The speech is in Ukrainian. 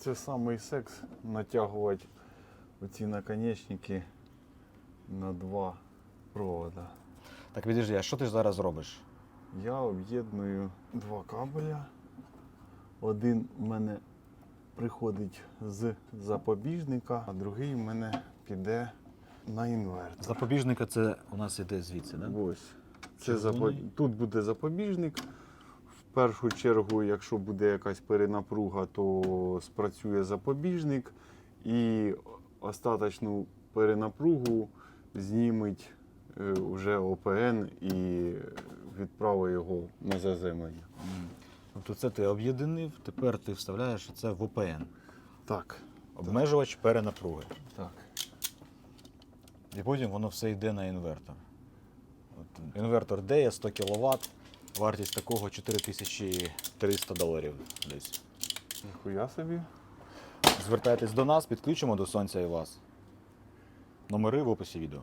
Це самий секс натягувати оці наконечники на два провода. Так відійди, а що ти зараз робиш? Я об'єдную два кабеля. Один в мене приходить з запобіжника, а другий в мене піде на інвертор. Запобіжника це у нас іде звідси, да? Ось. Це запо... Тут буде запобіжник. В першу чергу, якщо буде якась перенапруга, то спрацює запобіжник і остаточну перенапругу зніметь е, вже ОПН і відправить його на заземлення. Тобто це ти об'єднив, тепер ти вставляєш це в ОПН. Так, Обмежувач перенапруги. так. І потім воно все йде на інвертор. От, інвертор DEA 100 кВт, вартість такого 4300 доларів десь. Ніхуя собі. Звертайтесь до нас, підключимо до сонця і вас. Номери в описі відео.